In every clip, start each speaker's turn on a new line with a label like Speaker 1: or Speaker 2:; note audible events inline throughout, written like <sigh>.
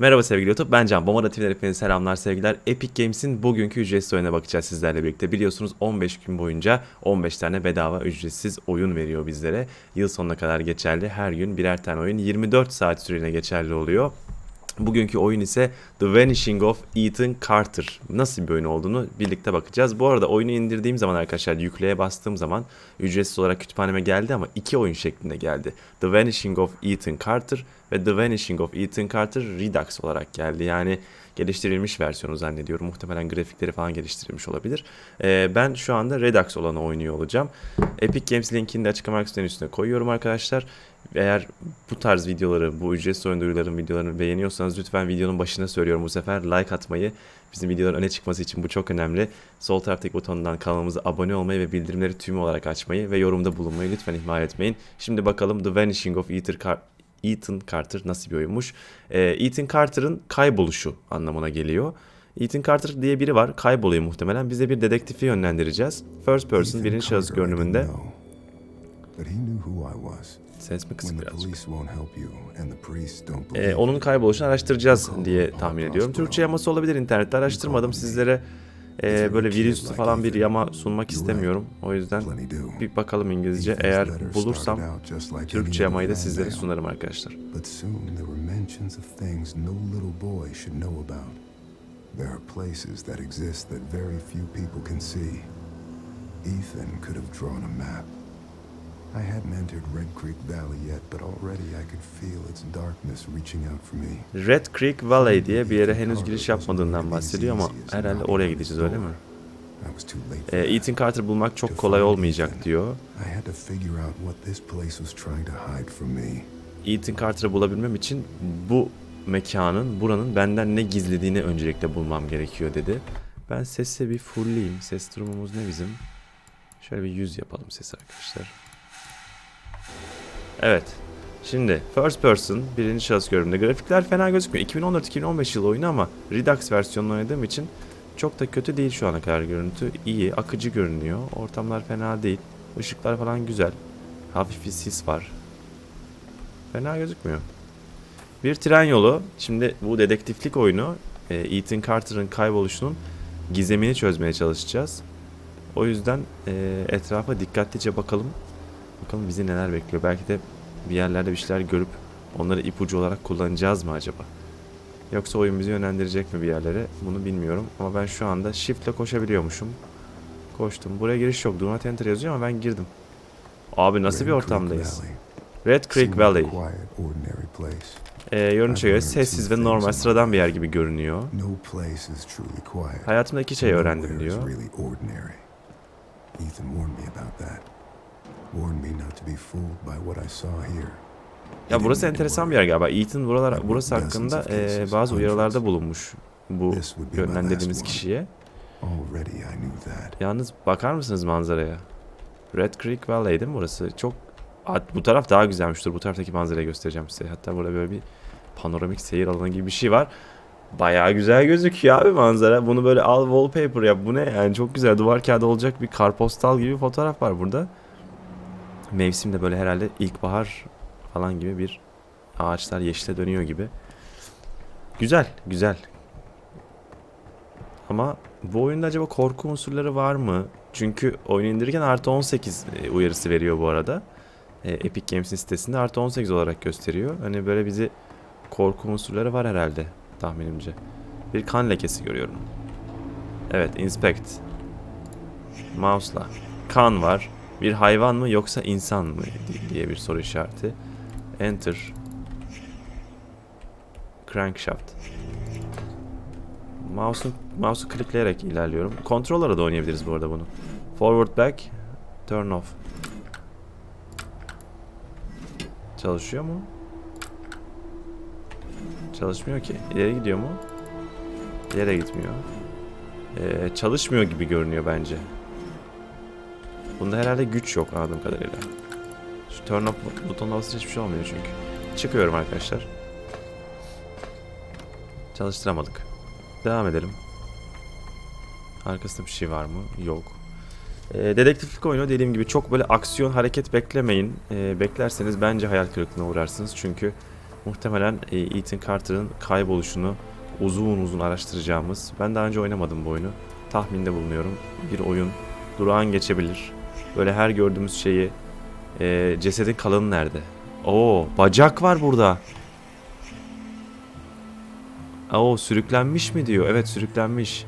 Speaker 1: Merhaba sevgili YouTube, ben Can. Bomba TV'den hepinize selamlar sevgiler. Epic Games'in bugünkü ücretsiz oyuna bakacağız sizlerle birlikte. Biliyorsunuz 15 gün boyunca 15 tane bedava ücretsiz oyun veriyor bizlere. Yıl sonuna kadar geçerli. Her gün birer tane oyun 24 saat süreliğine geçerli oluyor. Bugünkü oyun ise The Vanishing of Ethan Carter. Nasıl bir oyun olduğunu birlikte bakacağız. Bu arada oyunu indirdiğim zaman arkadaşlar yükleye bastığım zaman ücretsiz olarak kütüphaneme geldi ama iki oyun şeklinde geldi. The Vanishing of Ethan Carter ve The Vanishing of Ethan Carter Redux olarak geldi. Yani geliştirilmiş versiyonu zannediyorum. Muhtemelen grafikleri falan geliştirilmiş olabilir. Ee, ben şu anda Redux olanı oynuyor olacağım. Epic Games linkini de açıklama kısmının üstüne koyuyorum arkadaşlar. Eğer bu tarz videoları, bu ücretsiz oyun duyuruların videolarını beğeniyorsanız lütfen videonun başına söylüyorum bu sefer like atmayı. Bizim videoların öne çıkması için bu çok önemli. Sol taraftaki butonundan kanalımıza abone olmayı ve bildirimleri tüm olarak açmayı ve yorumda bulunmayı lütfen ihmal etmeyin. Şimdi bakalım The Vanishing of Ethan, Car- Ethan Carter nasıl bir oyunmuş. Ee, Ethan Carter'ın kayboluşu anlamına geliyor. Ethan Carter diye biri var. Kayboluyor muhtemelen. Biz de bir dedektifi yönlendireceğiz. First person birinci şahıs görünümünde. Ses mi kısık birazcık? Ee, onun kayboluşunu araştıracağız diye tahmin ediyorum. Türkçe yaması olabilir internette araştırmadım. Sizlere e, böyle virüslü falan bir yama sunmak istemiyorum. O yüzden bir bakalım İngilizce. Eğer bulursam Türkçe yamayı da sizlere sunarım arkadaşlar.
Speaker 2: There are places that exist that very few people can see. Ethan could have drawn a map. I hadn't entered Red Creek Valley yet, but already I could feel its darkness reaching out for me.
Speaker 1: Red Creek Valley diye bir yere henüz giriş yapmadığından bahsediyor ama herhalde oraya gideceğiz öyle mi?
Speaker 2: That.
Speaker 1: Ethan Carter bulmak çok kolay olmayacak diyor. Ethan Carter'ı bulabilmem için bu mekanın, buranın benden ne gizlediğini öncelikle bulmam gerekiyor dedi. Ben sesi bir fullleyeyim. Ses durumumuz ne bizim? Şöyle bir 100 yapalım sesi arkadaşlar. Evet. Şimdi first person birinci şahıs görünümde. Grafikler fena gözükmüyor. 2014-2015 yılı oyunu ama Redux versiyonunu oynadığım için çok da kötü değil şu ana kadar görüntü. İyi, akıcı görünüyor. Ortamlar fena değil. Işıklar falan güzel. Hafif bir sis var. Fena gözükmüyor. Bir tren yolu. Şimdi bu dedektiflik oyunu e, Ethan Carter'ın kayboluşunun gizemini çözmeye çalışacağız. O yüzden e, etrafa dikkatlice bakalım. Bakalım bizi neler bekliyor. Belki de bir yerlerde bir şeyler görüp onları ipucu olarak kullanacağız mı acaba? Yoksa oyun bizi yönlendirecek mi bir yerlere? Bunu bilmiyorum. Ama ben şu anda shift ile koşabiliyormuşum. Koştum. Buraya giriş yok. Do not enter yazıyor ama ben girdim. Abi nasıl bir
Speaker 2: Red
Speaker 1: ortamdayız? Red Creek Valley. Ee, görünüşe göre sessiz ve normal sıradan bir yer gibi görünüyor. Hayatımda iki şey öğrendim diyor.
Speaker 2: Ethan warned me about that. Warned me not to be fooled by what I saw here. He
Speaker 1: Ya burası enteresan bir yer galiba. Ethan buralar, burası hakkında e, bazı uyarılarda bulunmuş bu yönlendirdiğimiz kişiye.
Speaker 2: Already I knew that.
Speaker 1: Yalnız bakar mısınız manzaraya? Red Creek Valley değil mi burası? Çok bu taraf daha güzelmiş. Dur bu taraftaki manzarayı göstereceğim size. Hatta burada böyle bir panoramik seyir alanı gibi bir şey var. Bayağı güzel gözüküyor abi manzara. Bunu böyle al wallpaper yap. Bu ne yani çok güzel. Duvar kağıdı olacak bir karpostal gibi bir fotoğraf var burada. Mevsim de böyle herhalde ilkbahar falan gibi bir ağaçlar yeşile dönüyor gibi. Güzel, güzel. Ama bu oyunda acaba korku unsurları var mı? Çünkü oyunu indirirken artı 18 e, uyarısı veriyor bu arada. E, Epic Games'in sitesinde artı 18 olarak gösteriyor. Hani böyle bizi korku unsurları var herhalde tahminimce. Bir kan lekesi görüyorum. Evet, inspect. Mouse'la. Kan var. Bir hayvan mı yoksa insan mı diye bir soru işareti. Enter. Crankshaft. Mouse'u mouse'u klikleyerek ilerliyorum. Kontrollara da oynayabiliriz bu arada bunu. Forward back, turn off. Çalışıyor mu? Çalışmıyor ki. İleri gidiyor mu? İleri gitmiyor. Ee, çalışmıyor gibi görünüyor bence. Bunda herhalde güç yok anladığım kadarıyla. Şu turn off butonuna basınca hiçbir şey olmuyor çünkü. Çıkıyorum arkadaşlar. Çalıştıramadık. Devam edelim. Arkasında bir şey var mı? Yok. Ee, dedektiflik oyunu dediğim gibi çok böyle aksiyon hareket beklemeyin. Ee, beklerseniz bence hayal kırıklığına uğrarsınız. Çünkü Muhtemelen e, Ethan Carter'ın kayboluşunu uzun uzun araştıracağımız. Ben daha önce oynamadım bu oyunu. Tahminde bulunuyorum. Bir oyun durağan geçebilir. Böyle her gördüğümüz şeyi e, cesedin kalanı nerede? Oo, bacak var burada. Oo, sürüklenmiş mi diyor? Evet, sürüklenmiş.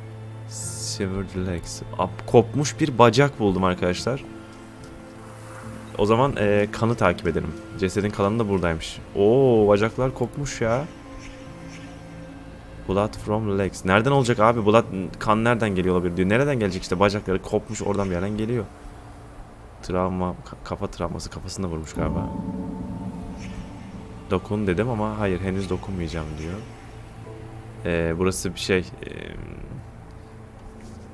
Speaker 1: Severed legs. Ap- kopmuş bir bacak buldum arkadaşlar. O zaman e, kanı takip edelim. Cesedin kalanı da buradaymış. Oo, bacaklar kopmuş ya. Blood from legs. Nereden olacak abi? Blood kan nereden geliyor olabilir diyor. Nereden gelecek işte bacakları kopmuş oradan bir yerden geliyor. Travma, ka- kafa travması kafasında vurmuş galiba. Dokun dedim ama hayır henüz dokunmayacağım diyor. Ee, burası bir şey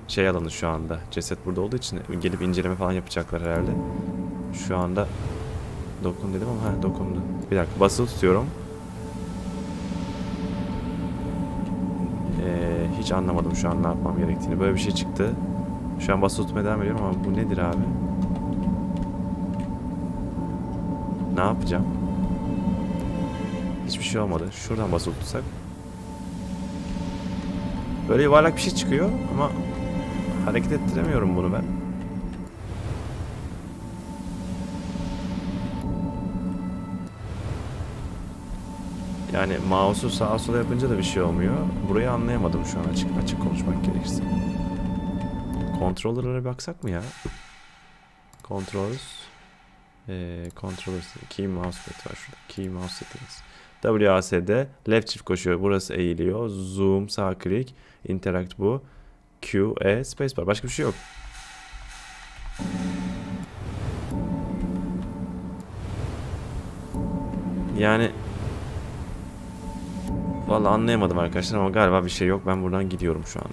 Speaker 1: şey alanı şu anda. Ceset burada olduğu için gelip inceleme falan yapacaklar herhalde. Şu anda dokun dedim ama ha dokundu. Bir dakika basılı tutuyorum. Ee, hiç anlamadım şu an ne yapmam gerektiğini. Böyle bir şey çıktı. Şu an basılı tutmaya devam ediyorum ama bu nedir abi? Ne yapacağım? Hiçbir şey olmadı. Şuradan basılı tutsak. Böyle yuvarlak bir şey çıkıyor ama hareket ettiremiyorum bunu ben. Yani mouse'u sağa sola yapınca da bir şey olmuyor. Burayı anlayamadım şu an açık açık konuşmak gerekirse. Controller'lara baksak mı ya? Controls. Ee, controllers. Key mousepad var şurada. Key mouse settings. WASD. Left shift koşuyor. Burası eğiliyor. Zoom sağ klik. Interact bu. Q, E, spacebar. Başka bir şey yok. Yani Vallahi anlayamadım arkadaşlar ama galiba bir şey yok. Ben buradan gidiyorum şu anda.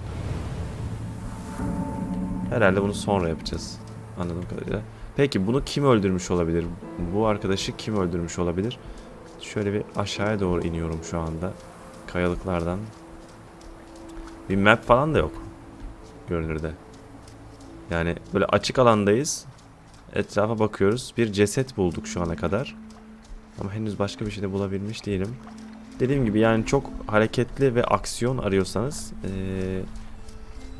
Speaker 1: Herhalde bunu sonra yapacağız. Anladığım kadarıyla. Peki bunu kim öldürmüş olabilir? Bu arkadaşı kim öldürmüş olabilir? Şöyle bir aşağıya doğru iniyorum şu anda. Kayalıklardan. Bir map falan da yok. Görünürde. Yani böyle açık alandayız. Etrafa bakıyoruz. Bir ceset bulduk şu ana kadar. Ama henüz başka bir şey de bulabilmiş değilim. Dediğim gibi yani çok hareketli ve aksiyon arıyorsanız eee,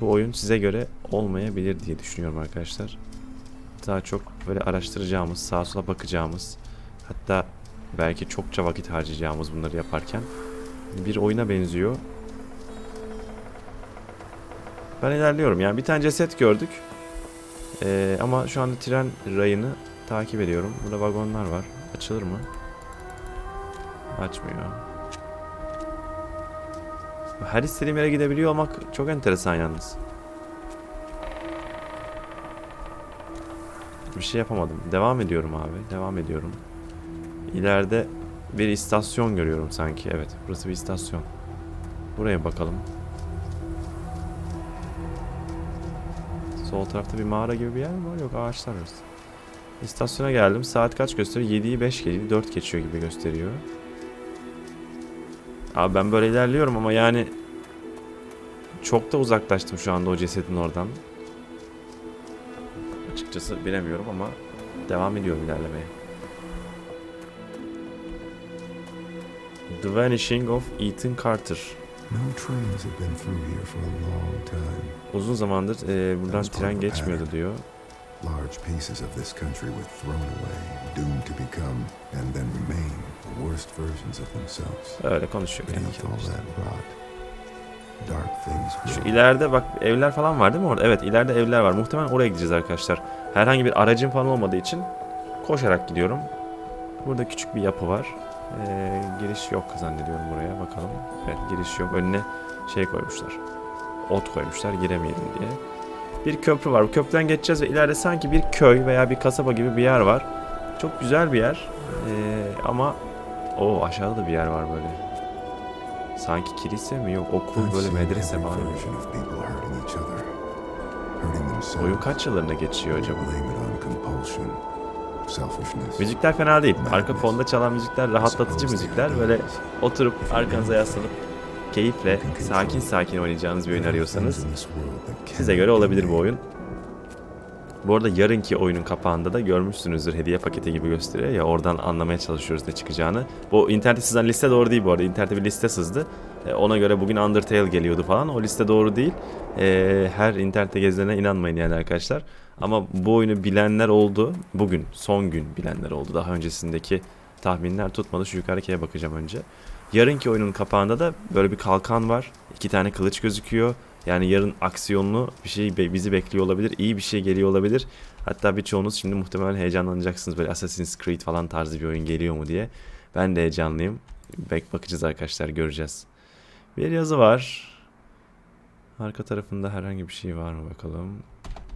Speaker 1: bu oyun size göre olmayabilir diye düşünüyorum arkadaşlar. Daha çok böyle araştıracağımız, sağa sola bakacağımız, hatta belki çokça vakit harcayacağımız bunları yaparken bir oyuna benziyor. Ben ilerliyorum. Yani bir tane ceset gördük. Eee, ama şu anda tren rayını takip ediyorum. Burada vagonlar var. Açılır mı? Açmıyor. Her istediğim yere gidebiliyor olmak çok enteresan yalnız. Bir şey yapamadım. Devam ediyorum abi. Devam ediyorum. İleride bir istasyon görüyorum sanki. Evet, burası bir istasyon. Buraya bakalım. Sol tarafta bir mağara gibi bir yer mi var? Yok ağaçlar arası. İstasyona geldim. Saat kaç gösteriyor? 7'yi 5 geliyor. 4 geçiyor gibi gösteriyor. Abi ben böyle ilerliyorum ama yani çok da uzaklaştım şu anda o cesedin oradan. Açıkçası bilemiyorum ama devam ediyorum ilerlemeye. The Vanishing of Ethan Carter. Uzun zamandır e, buradan tren geçmiyordu diyor.
Speaker 2: Large pieces of this country were thrown away, doomed to become, and then remain, the worst versions of themselves.
Speaker 1: Öyle konuşuyor.
Speaker 2: Beneath all that rot,
Speaker 1: Şu ileride bak evler falan var değil mi orada? Evet ileride evler var. Muhtemelen oraya gideceğiz arkadaşlar. Herhangi bir aracım falan olmadığı için koşarak gidiyorum. Burada küçük bir yapı var. Ee, giriş yok zannediyorum buraya. Bakalım. Evet giriş yok. Önüne şey koymuşlar. Ot koymuşlar giremeyelim diye. Bir köprü var. Bu köprüden geçeceğiz ve ileride sanki bir köy veya bir kasaba gibi bir yer var. Çok güzel bir yer. Ee, ama o aşağıda da bir yer var böyle. Sanki kilise mi yok okul böyle medrese falan. Oyun kaç yıllarında geçiyor acaba? Müzikler fena değil. Arka fonda çalan müzikler rahatlatıcı müzikler. Böyle oturup arkanıza yaslanıp keyifle sakin sakin oynayacağınız bir oyun arıyorsanız size göre olabilir bu oyun. Bu arada yarınki oyunun kapağında da görmüşsünüzdür hediye paketi gibi gösteriyor ya oradan anlamaya çalışıyoruz ne çıkacağını. Bu internette sızan liste doğru değil bu arada. İnternette bir liste sızdı. E, ona göre bugün Undertale geliyordu falan. O liste doğru değil. E, her internette gezilene inanmayın yani arkadaşlar. Ama bu oyunu bilenler oldu. Bugün son gün bilenler oldu. Daha öncesindeki tahminler tutmadı. Şu yukarıkiye bakacağım önce. Yarınki oyunun kapağında da böyle bir kalkan var. İki tane kılıç gözüküyor. Yani yarın aksiyonlu bir şey bizi bekliyor olabilir. İyi bir şey geliyor olabilir. Hatta birçoğunuz şimdi muhtemelen heyecanlanacaksınız. Böyle Assassin's Creed falan tarzı bir oyun geliyor mu diye. Ben de heyecanlıyım. Bek bakacağız arkadaşlar göreceğiz. Bir yazı var. Arka tarafında herhangi bir şey var mı bakalım.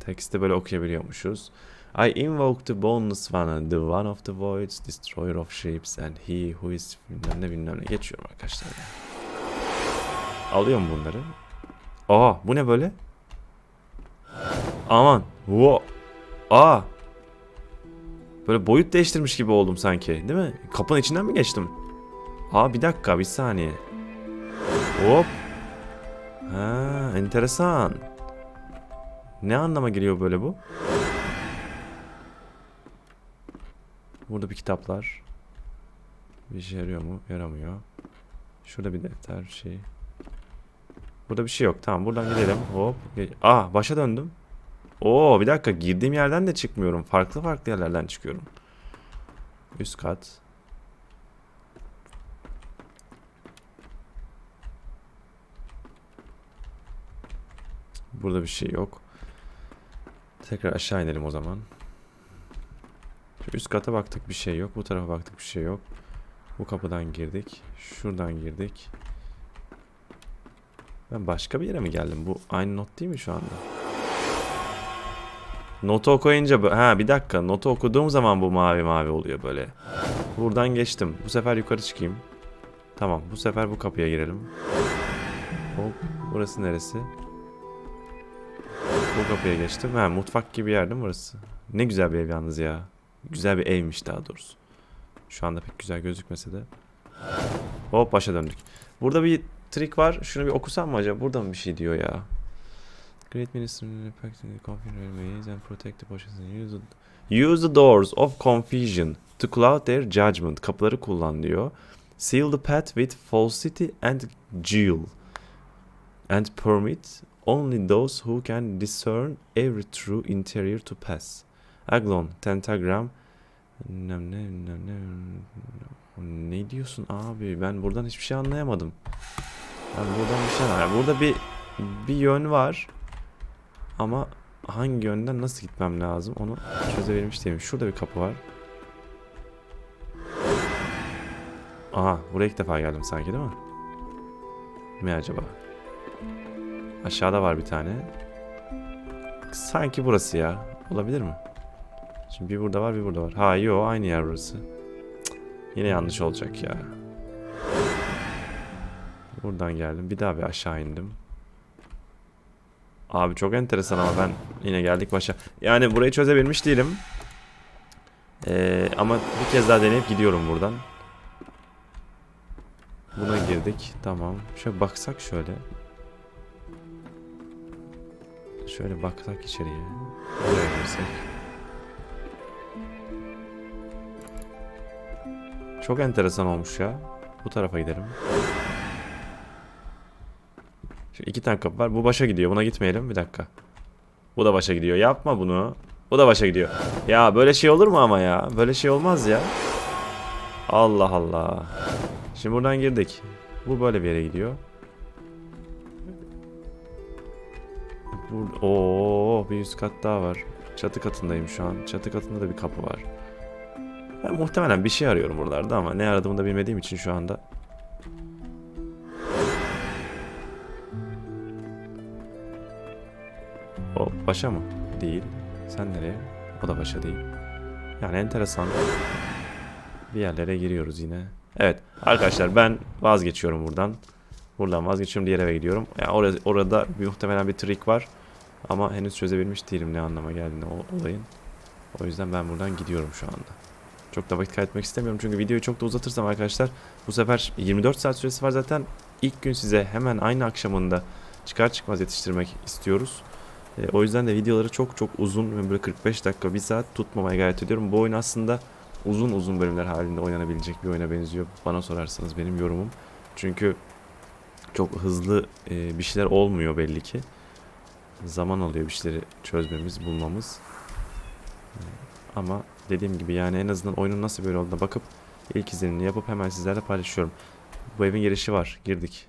Speaker 1: Tekste böyle okuyabiliyormuşuz. I invoke the boneless one, the one of the voids, destroyer of ships, and he who is bilmem ne bilmem ne. Geçiyorum arkadaşlar. ya. Alıyorum bunları. Aa bu ne böyle? Aman. Wo. Aa. Böyle boyut değiştirmiş gibi oldum sanki. Değil mi? Kapının içinden mi geçtim? Aa bir dakika bir saniye. Hop. Ha enteresan. Ne anlama geliyor böyle bu? Burada bir kitaplar. Bir işe yarıyor mu? Yaramıyor. Şurada bir defter şey. Burada bir şey yok. Tamam buradan gidelim. Hop. Aa başa döndüm. Oo bir dakika girdiğim yerden de çıkmıyorum. Farklı farklı yerlerden çıkıyorum. Üst kat. Burada bir şey yok. Tekrar aşağı inelim o zaman. Üst kata baktık bir şey yok. Bu tarafa baktık bir şey yok. Bu kapıdan girdik. Şuradan girdik. Ben başka bir yere mi geldim? Bu aynı not değil mi şu anda? Notu okuyunca ha bir dakika notu okuduğum zaman bu mavi mavi oluyor böyle. Buradan geçtim. Bu sefer yukarı çıkayım. Tamam bu sefer bu kapıya girelim. Hop burası neresi? Bu kapıya geçtim. Ha mutfak gibi yer değil burası? Ne güzel bir ev yalnız ya. Güzel bir evmiş daha doğrusu. Şu anda pek güzel gözükmese de. Hop başa döndük. Burada bir trik var. Şunu bir okusam mı acaba? Burada mı bir şey diyor ya? Great Minister impact in the confusion ways and protect the and use the, use the doors of confusion to cloud their judgment. Kapıları kullan diyor. Seal the path with falsity and guile. And permit only those who can discern every true interior to pass. Aglon, Tentagram, ne, ne, ne, ne, ne diyorsun abi? Ben buradan hiçbir şey anlayamadım. Ben buradan bir şey anlayamadım. Burada bir bir yön var. Ama hangi yönden nasıl gitmem lazım onu çözebilmiş değilim. Şurada bir kapı var. Aha buraya ilk defa geldim sanki değil mi? Mi acaba? Aşağıda var bir tane. Sanki burası ya. Olabilir mi? Şimdi bir burada var bir burada var. Ha yo aynı yer burası. Yine yanlış olacak ya. Buradan geldim. Bir daha bir aşağı indim. Abi çok enteresan ama ben yine geldik başa. Yani burayı çözebilmiş değilim. Ee, ama bir kez daha deneyip gidiyorum buradan. Buna girdik. Tamam. Şöyle baksak şöyle. Şöyle baksak içeriye. Buraya girsek. Çok enteresan olmuş ya. Bu tarafa gidelim. Şimdi iki tane kapı var. Bu başa gidiyor. Buna gitmeyelim. Bir dakika. Bu da başa gidiyor. Yapma bunu. Bu da başa gidiyor. Ya böyle şey olur mu ama ya? Böyle şey olmaz ya. Allah Allah. Şimdi buradan girdik. Bu böyle bir yere gidiyor. Bur Oo, bir üst kat daha var. Çatı katındayım şu an. Çatı katında da bir kapı var. Ben muhtemelen bir şey arıyorum buralarda ama ne aradığımı da bilmediğim için şu anda. O başa mı? Değil. Sen nereye? O da başa değil. Yani enteresan. Bir yerlere giriyoruz yine. Evet arkadaşlar ben vazgeçiyorum buradan. Buradan vazgeçiyorum diğer eve gidiyorum. Yani orada, orada muhtemelen bir trik var. Ama henüz çözebilmiş değilim ne anlama geldiğini o olayın. O yüzden ben buradan gidiyorum şu anda. Çok da vakit kaybetmek istemiyorum çünkü videoyu çok da uzatırsam arkadaşlar bu sefer 24 saat süresi var zaten. İlk gün size hemen aynı akşamında çıkar çıkmaz yetiştirmek istiyoruz. E, o yüzden de videoları çok çok uzun ve böyle 45 dakika, 1 saat tutmamaya gayret ediyorum. Bu oyun aslında uzun uzun bölümler halinde oynanabilecek bir oyuna benziyor. Bana sorarsanız benim yorumum. Çünkü çok hızlı e, bir şeyler olmuyor belli ki. Zaman alıyor bir şeyleri çözmemiz, bulmamız. E, Ama dediğim gibi yani en azından oyunun nasıl böyle olduğuna bakıp ilk izlenimini yapıp hemen sizlerle paylaşıyorum. Bu evin girişi var. Girdik.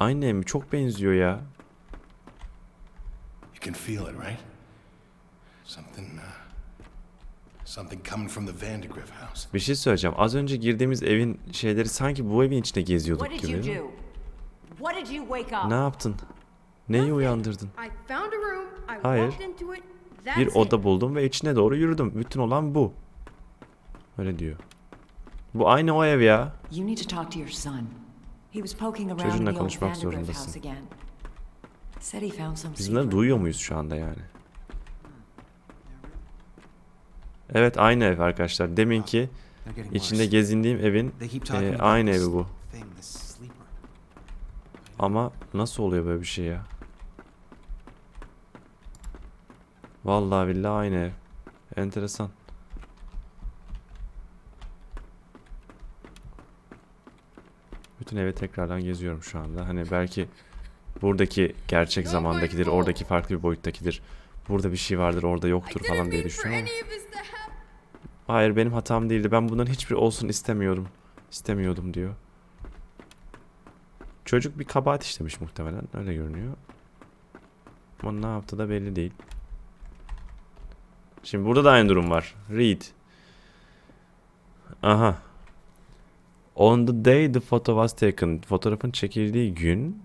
Speaker 1: Aynı ev mi? Çok benziyor ya.
Speaker 3: You can feel it, right? Something, uh, something coming from the Vandergriff house.
Speaker 1: Bir şey söyleyeceğim. Az önce girdiğimiz evin şeyleri sanki bu evin içinde geziyorduk
Speaker 4: What did you
Speaker 1: gibi.
Speaker 4: do? What did you wake up?
Speaker 1: Ne yaptın? Neyi uyandırdın? Hayır. Bir oda buldum ve içine doğru yürüdüm. Bütün olan bu. Öyle diyor. Bu aynı o ev ya. Çocuğunla konuşmak zorundasın. Biz bunları duyuyor muyuz şu anda yani? Evet aynı ev arkadaşlar. Deminki içinde gezindiğim evin e, aynı evi bu. Ama nasıl oluyor böyle bir şey ya? Vallahi billahi aynı ev. Enteresan. Bütün evi tekrardan geziyorum şu anda. Hani belki buradaki gerçek zamandakidir, oradaki farklı bir boyuttakidir. Burada bir şey vardır, orada yoktur falan diye düşünüyorum. Hayır benim hatam değildi. Ben bunların hiçbiri olsun istemiyordum. İstemiyordum diyor. Çocuk bir kabahat işlemiş muhtemelen. Öyle görünüyor. Ama ne yaptı da belli değil. Şimdi burada da aynı durum var. Read. Aha. On the day the photo was taken. Fotoğrafın çekildiği gün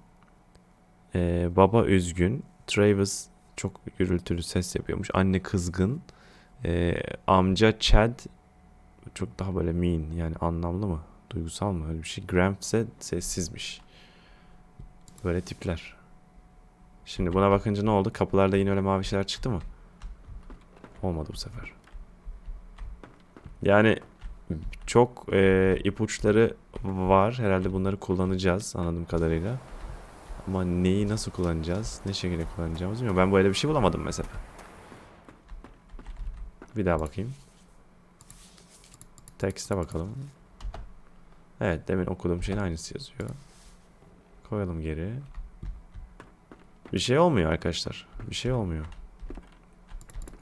Speaker 1: eee, baba üzgün. Travis çok gürültülü ses yapıyormuş. Anne kızgın. Ee, amca Chad çok daha böyle mean yani anlamlı mı? Duygusal mı? Öyle bir şey. İse sessizmiş. Böyle tipler. Şimdi buna bakınca ne oldu? Kapılarda yine öyle mavi şeyler çıktı mı? Olmadı bu sefer. Yani çok e, ipuçları var. Herhalde bunları kullanacağız anladığım kadarıyla. Ama neyi nasıl kullanacağız? Ne şekilde kullanacağımızı bilmiyorum. Ben böyle bir şey bulamadım mesela. Bir daha bakayım. Tekste bakalım. Evet demin okuduğum şeyin aynısı yazıyor. Koyalım geri. Bir şey olmuyor arkadaşlar. Bir şey olmuyor.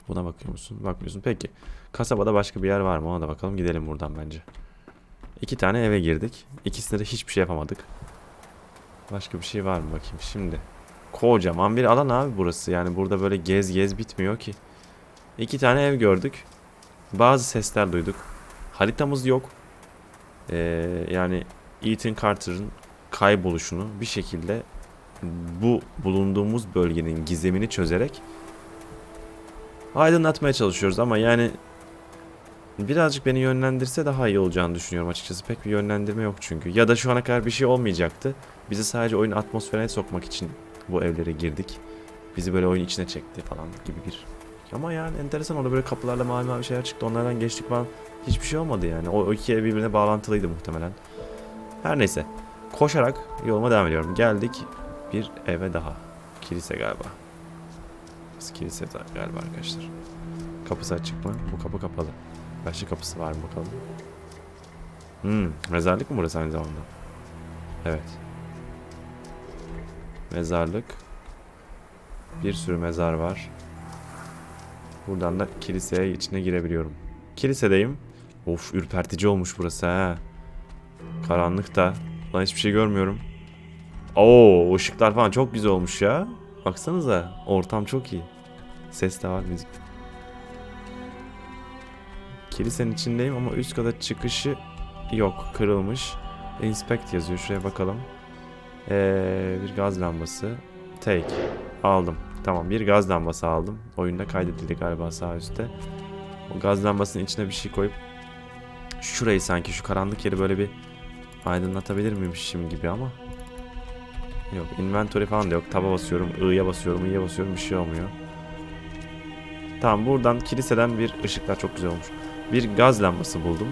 Speaker 1: Buna bakıyor musun? Bakmıyorsun. Peki. Kasabada başka bir yer var mı? Ona da bakalım. Gidelim buradan bence. İki tane eve girdik. İkisinde de hiçbir şey yapamadık. Başka bir şey var mı bakayım şimdi. Kocaman bir alan abi burası. Yani burada böyle gez gez bitmiyor ki. İki tane ev gördük. Bazı sesler duyduk. Haritamız yok. Ee, yani Ethan Carter'ın kayboluşunu bir şekilde bu bulunduğumuz bölgenin gizemini çözerek aydınlatmaya çalışıyoruz ama yani birazcık beni yönlendirse daha iyi olacağını düşünüyorum açıkçası. Pek bir yönlendirme yok çünkü. Ya da şu ana kadar bir şey olmayacaktı. Bizi sadece oyun atmosferine sokmak için bu evlere girdik. Bizi böyle oyun içine çekti falan gibi bir ama yani enteresan orada böyle kapılarla mavi mavi şeyler çıktı. Onlardan geçtik falan. Hiçbir şey olmadı yani. O, iki ev birbirine bağlantılıydı muhtemelen. Her neyse. Koşarak yoluma devam ediyorum. Geldik bir eve daha. Kilise galiba. Biz kilise galiba arkadaşlar. Kapısı açık mı? Bu kapı kapalı. Başka kapısı var mı bakalım. Hmm, mezarlık mı burası aynı zamanda? Evet. Mezarlık. Bir sürü mezar var. Buradan da kiliseye içine girebiliyorum. Kilisedeyim. Of ürpertici olmuş burası ha. Karanlık da. Lan hiçbir şey görmüyorum. Oo ışıklar falan çok güzel olmuş ya. Baksanıza ortam çok iyi. Ses de var müzik. de. Kilisenin içindeyim ama üst kata çıkışı yok. Kırılmış. Inspect yazıyor. Şuraya bakalım. Ee, bir gaz lambası. Take. Aldım. Tamam bir gaz lambası aldım. Oyunda kaydedildi galiba sağ üstte. O gaz lambasının içine bir şey koyup şurayı sanki şu karanlık yeri böyle bir aydınlatabilir miymişim gibi ama yok inventory falan da yok. Taba basıyorum, I'ya basıyorum, I'ya basıyorum bir şey olmuyor. Tamam buradan kiliseden bir ışıklar çok güzel olmuş. Bir gaz lambası buldum.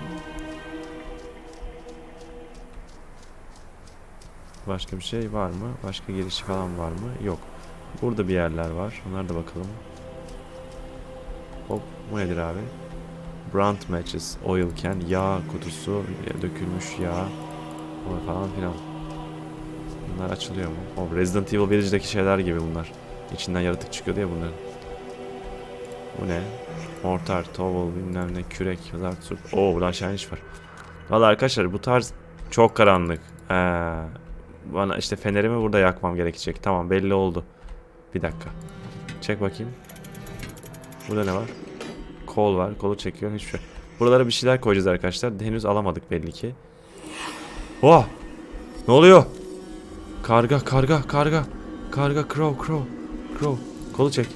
Speaker 1: Başka bir şey var mı? Başka girişi falan var mı? Yok. Burada bir yerler var. Onlara da bakalım. Hop bu nedir abi? Brand matches, oil can, yağ kutusu, dökülmüş yağ falan filan. Bunlar açılıyor mu? O Resident Evil Village'deki şeyler gibi bunlar. İçinden yaratık çıkıyordu ya bunların. Bu ne? Mortar, tovel, bilmem ne, kürek, zart, surt. Oo burada aşağı iniş var. Valla arkadaşlar bu tarz çok karanlık. Ee, bana işte fenerimi burada yakmam gerekecek. Tamam belli oldu. Bir dakika. Çek bakayım. Burada ne var? Kol var. Kolu çekiyor. Hiçbir şey. Buralara bir şeyler koyacağız arkadaşlar. Henüz alamadık belli ki. Oh! Ne oluyor? Karga, karga, karga. Karga, crow, crow. Crow. Kolu çek.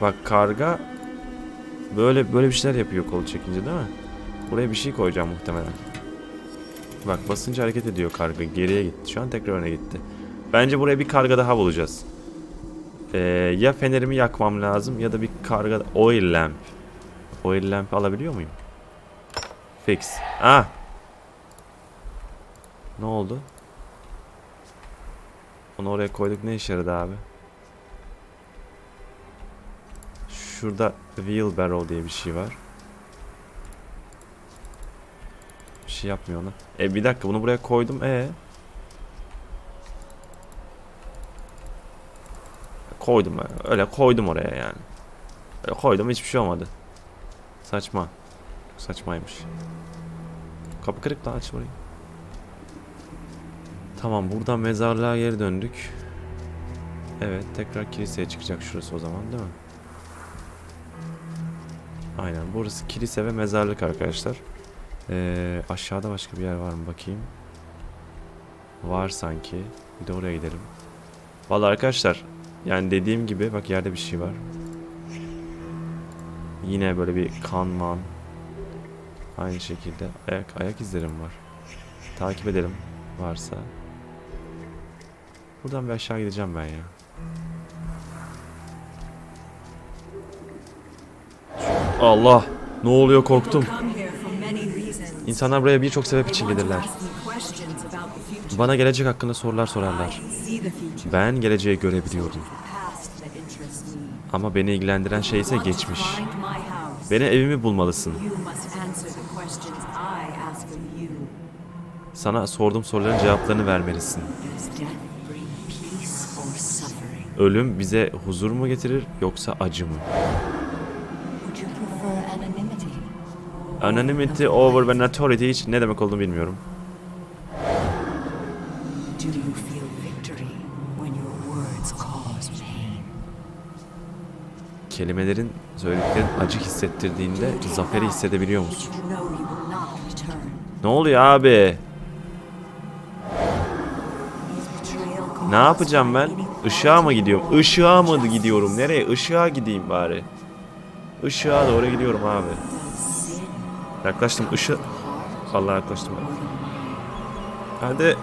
Speaker 1: Bak karga böyle böyle bir şeyler yapıyor kolu çekince değil mi? Buraya bir şey koyacağım muhtemelen. Bak basınca hareket ediyor karga. Geriye gitti. Şu an tekrar öne gitti. Bence buraya bir karga daha bulacağız. Ee, ya fenerimi yakmam lazım ya da bir karga... Oil lamp. Oil lamp alabiliyor muyum? Fix. Ah! Ne oldu? Onu oraya koyduk ne işe yaradı abi? Şurada wheelbarrow diye bir şey var. Bir şey yapmıyor ona. E bir dakika bunu buraya koydum. E koydum ben. Öyle koydum oraya yani. Öyle koydum hiçbir şey olmadı. Saçma. Saçmaymış. Kapı kırık lan aç orayı. Tamam buradan mezarlığa geri döndük. Evet tekrar kiliseye çıkacak şurası o zaman değil mi? Aynen burası kilise ve mezarlık arkadaşlar. Ee, aşağıda başka bir yer var mı bakayım. Var sanki. Bir de oraya gidelim. Vallahi arkadaşlar yani dediğim gibi bak yerde bir şey var. Yine böyle bir kan man. Aynı şekilde ayak ayak izlerim var. Takip edelim varsa. Buradan bir aşağı gideceğim ben ya. Allah! Ne oluyor korktum. İnsanlar buraya birçok sebep için gelirler. Bana gelecek hakkında sorular sorarlar. Ben geleceği görebiliyorum. Ama beni ilgilendiren şey ise geçmiş. Beni evimi bulmalısın. Sana sorduğum soruların cevaplarını vermelisin. Ölüm bize huzur mu getirir yoksa acı mı? Anonymity over ve notoriety hiç ne demek olduğunu bilmiyorum. Kelimelerin, söylediklerin acı hissettirdiğinde zaferi hissedebiliyor musun? Ne oluyor abi? Ne yapacağım ben? Işığa mı gidiyorum? Işığa mı gidiyorum? Nereye? Işığa gideyim bari. Işığa doğru gidiyorum abi. Yaklaştım. Işığı... Allah yaklaştım. Hadi.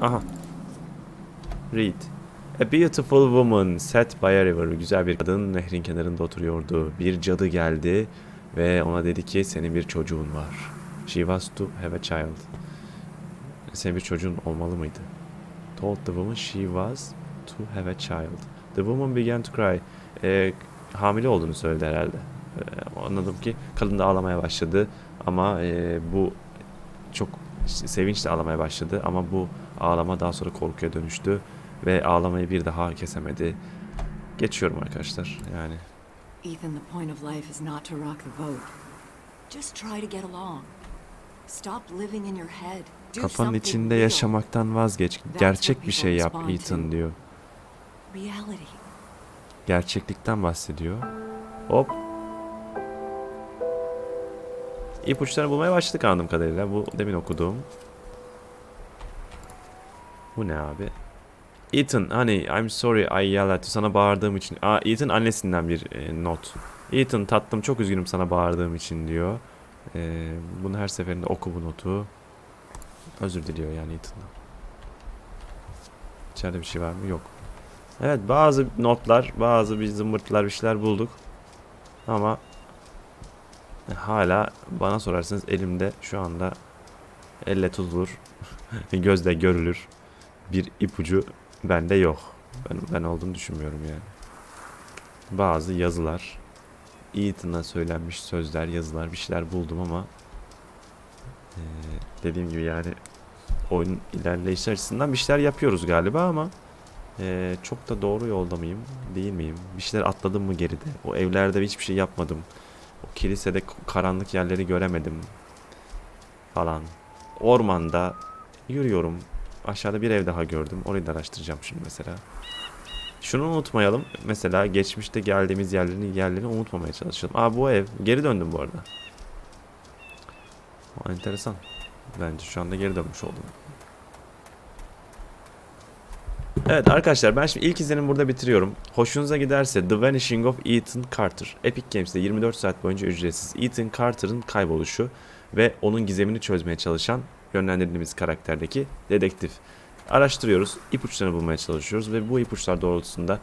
Speaker 1: Aha. Read. A beautiful woman sat by a river. Güzel bir kadın nehrin kenarında oturuyordu. Bir cadı geldi ve ona dedi ki senin bir çocuğun var. She was to have a child. Senin bir çocuğun olmalı mıydı? Told the woman she was to have a child. The woman began to cry. Ee, hamile olduğunu söyledi herhalde. Anladım ki kadın da ağlamaya başladı. Ama e, bu çok sevinçle ağlamaya başladı. Ama bu ağlama daha sonra korkuya dönüştü. Ve ağlamayı bir daha kesemedi. Geçiyorum arkadaşlar. Yani
Speaker 4: Ethan, the point of life is not to rock the boat. Just try to get along. Stop living in your head.
Speaker 1: Kafanın içinde yaşamaktan vazgeç. Gerçek bir şey yap Ethan diyor. Gerçeklikten bahsediyor. Hop. İpuçlarını bulmaya başladık anladığım kadarıyla. Bu demin okuduğum. Bu ne abi? Ethan, honey, I'm sorry I yelled at you. Sana bağırdığım için. Aa, Ethan annesinden bir e, not. Ethan tatlım çok üzgünüm sana bağırdığım için diyor. E, bunu her seferinde oku bu notu. Özür diliyor yani Ethan'dan. İçeride bir şey var mı? Yok. Evet bazı notlar, bazı bir zımbırtılar bir şeyler bulduk. Ama hala bana sorarsanız elimde şu anda elle tutulur, <laughs> gözle görülür bir ipucu bende yok. Ben, ben olduğunu düşünmüyorum yani. Bazı yazılar, Ethan'a söylenmiş sözler, yazılar bir şeyler buldum ama eee, dediğim gibi yani oyun ilerleyişi açısından bir şeyler yapıyoruz galiba ama eee, çok da doğru yolda mıyım, değil miyim? Bir şeyler atladım mı geride? O evlerde hiçbir şey yapmadım. O kilisede karanlık yerleri göremedim falan. Ormanda yürüyorum. Aşağıda bir ev daha gördüm. Orayı da araştıracağım şimdi mesela. Şunu unutmayalım. Mesela geçmişte geldiğimiz yerlerini yerlerini unutmamaya çalışalım. Aa bu ev. Geri döndüm bu arada. Aa, enteresan. Bence şu anda geri dönmüş oldum. Evet arkadaşlar ben şimdi ilk izlenim burada bitiriyorum. Hoşunuza giderse The Vanishing of Ethan Carter. Epic Games'te 24 saat boyunca ücretsiz. Ethan Carter'ın kayboluşu ve onun gizemini çözmeye çalışan yönlendirdiğimiz karakterdeki dedektif. Araştırıyoruz, ipuçlarını bulmaya çalışıyoruz ve bu ipuçlar doğrultusunda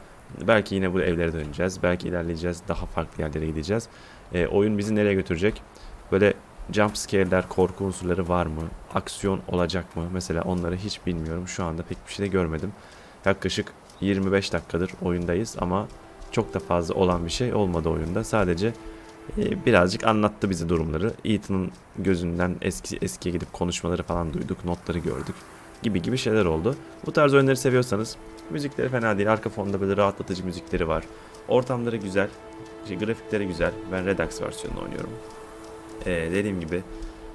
Speaker 1: belki yine bu evlere döneceğiz, belki ilerleyeceğiz, daha farklı yerlere gideceğiz. E, oyun bizi nereye götürecek? Böyle jump scare'ler, korku unsurları var mı? Aksiyon olacak mı? Mesela onları hiç bilmiyorum. Şu anda pek bir şey de görmedim. Yaklaşık 25 dakikadır oyundayız ama çok da fazla olan bir şey olmadı oyunda. Sadece e, birazcık anlattı bize durumları. Ethan'ın gözünden eski eskiye gidip konuşmaları falan duyduk, notları gördük gibi gibi şeyler oldu. Bu tarz oyunları seviyorsanız müzikleri fena değil. Arka fonda böyle rahatlatıcı müzikleri var. Ortamları güzel. Şey, grafikleri güzel. Ben Redux versiyonunu oynuyorum. Ee, dediğim gibi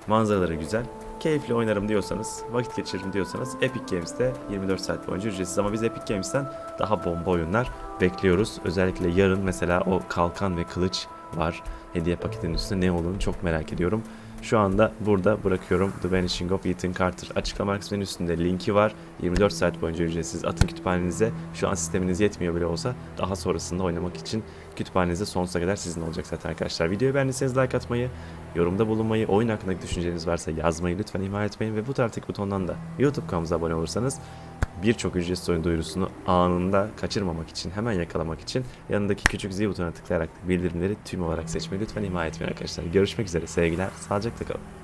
Speaker 1: manzaraları güzel. Keyifli oynarım diyorsanız, vakit geçiririm diyorsanız Epic Games'te 24 saat boyunca ücretsiz ama biz Epic Games'ten daha bomba oyunlar bekliyoruz. Özellikle yarın mesela o kalkan ve kılıç var. Hediye paketinin üstünde ne olduğunu çok merak ediyorum. Şu anda burada bırakıyorum The Vanishing of Ethan Carter. Açıklama kısmının üstünde linki var. 24 saat boyunca ücretsiz atın kütüphanenize. Şu an sisteminiz yetmiyor bile olsa daha sonrasında oynamak için kütüphanenizde sonsuza kadar sizin olacak zaten arkadaşlar. Videoyu beğendiyseniz like atmayı, yorumda bulunmayı, oyun hakkındaki düşünceleriniz varsa yazmayı lütfen ihmal etmeyin ve bu taraftaki butondan da YouTube kanalımıza abone olursanız birçok ücretsiz oyun duyurusunu anında kaçırmamak için, hemen yakalamak için yanındaki küçük zil butonuna tıklayarak bildirimleri tüm olarak seçmeyi lütfen ihmal etmeyin arkadaşlar. Görüşmek üzere sevgiler, sağlıcakla kalın.